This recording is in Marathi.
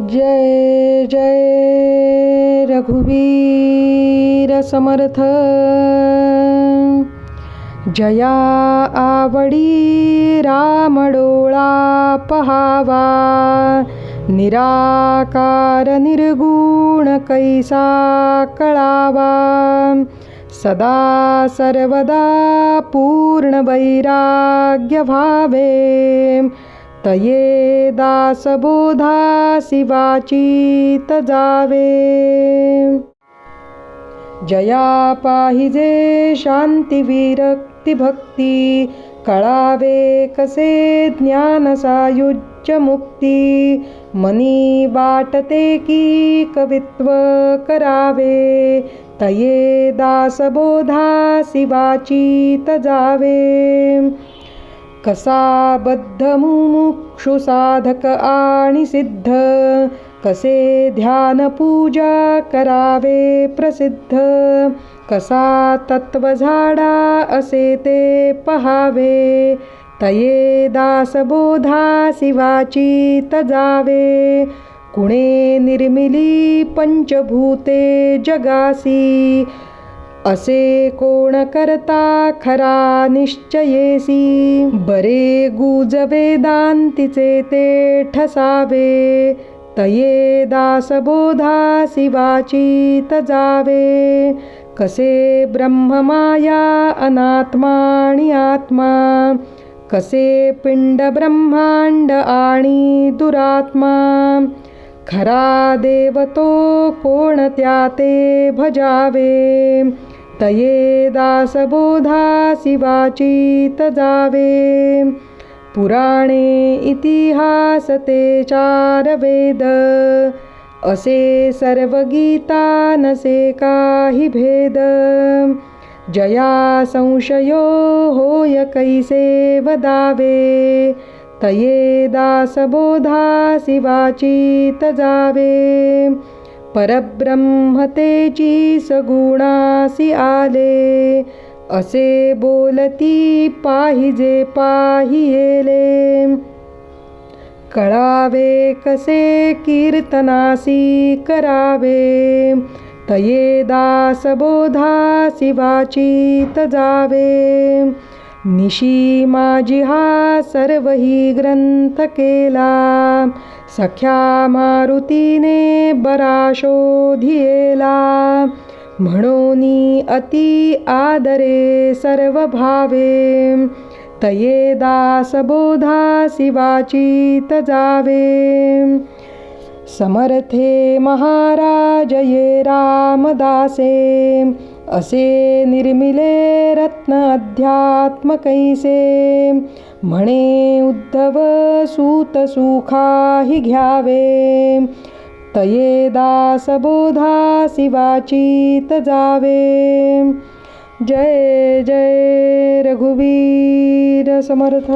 जय जय रघुवीर समर्थ। जया आवडी रामडोळा पहावा। निराकार निर्गुण कैसा कळावा। सदा सर्वदा पूर्ण वैराग्य भावे तये दासबोधा शिवाचीत जावे। जया पाहिजे शांती विरक्ती भक्ती कळावे कसे ज्ञान सायुज्य मुक्ती मनी वाटते की कवित्व करावे। तये दासबोधा शिवाचीत जावे। कसा बद्ध मुमुक्षु साधक आणि सिद्ध. कसे ध्यान पूजा करावे प्रसिद्ध. कसा तत्व झाडा असे ते पहावे. तये दासबोधा शिवाची तजावे. कुणे निर्मिली पंचभूते जगासी. असे कोण करता खरा निश्चयेसी? बरे गुज वेदांतीचे ते ठसावे तये दासबोधा शिवाचीत जावे कसे ब्रह्ममाया अनात्माणी आत्मा कसे पिंड ब्रह्मांड आणि दुरात्मा. खरा देव तो कोण त्या ते भजावे? तये दासबोधा शिवाची जावे. पुराणे इतिहास ते चार वेद. असे सर्व गीता नसे काही भेद. जया संशयो होय कैसे वदावे? तये दासबोधा शिवाची जावे. परब्रह्मतेची सगुणासी आले. असे बोलती पाहिजे पाहिले कळावे कसे कीर्तनासी करावे. तये दासबोधा शिवाची जावे. निशी माझी हा सर्वही ग्रंथ केला. सख्या मारुतीने बरा शोधियेला म्हणून अति आदरे सर्व भावे तये दासबोधा शिवाचित जावे समर्थे महाराज ये रामदासे. असे निर्मिले रत्न अध्यात्म कैसे? म्हणे उद्धव सूत सुखाही घ्यावे. तये दासबोधा शिवाची जावे. जय जय रघुवीर समर्थ.